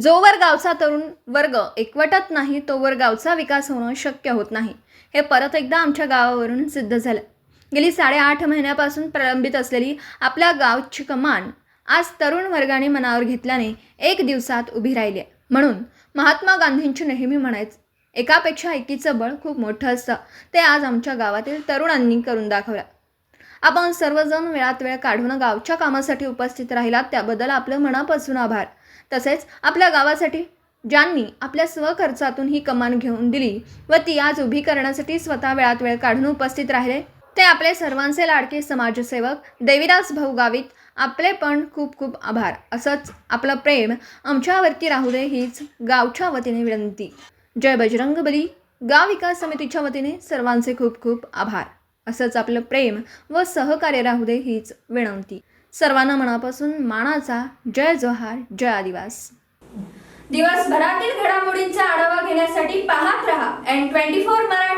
जोवर गावचा तरुण वर्ग एकवटत नाही तोवर गावचा विकास होणं शक्य होत नाही. हे परत एकदा आमच्या गावावरून सिद्ध झालं. गेली साडेआठ महिन्यापासून प्रलंबित असलेली आपल्या गावची कमान आज तरुण वर्गाने मनावर घेतल्याने एक दिवसात उभी राहिली आहे. म्हणून महात्मा गांधींची नेहमी म्हणायचं एकापेक्षा एकीचं बळ खूप मोठं असतं. ते आज आमच्या गावातील तरुणांनी करून दाखवलं. आपण सर्वजण वेळात वेळ काढून गावच्या कामासाठी उपस्थित राहिलात त्याबद्दल आपलं मनापासून आभार. तसेच आपल्या गावासाठी ज्यांनी आपल्या स्वखर्चातून ही कमान घेऊन दिली व ती आज उभी करण्यासाठी स्वतः वेळात वेळ काढून उपस्थित राहिले ते आपले सर्वांचे लाडके समाजसेवक देविदास भाऊ गावित आपले पण खूप खूप आभार. असंच आपलं प्रेम आमच्यावरती राहू दे हीच गावच्या वतीने विनंती. जय बजरंग बली गाव विकास समितीच्या वतीने सर्वांचे खूप खूप आभार. असंच आपलं प्रेम व सहकार्य राहू दे हीच विनंती. सर्वांना मनापासून मानाचा जय जोहार जय आदिवास. दिवसभरातील घडामोडींचा आढावा घेण्यासाठी पाहत रहा एन ट्वेंटी फोर मराठी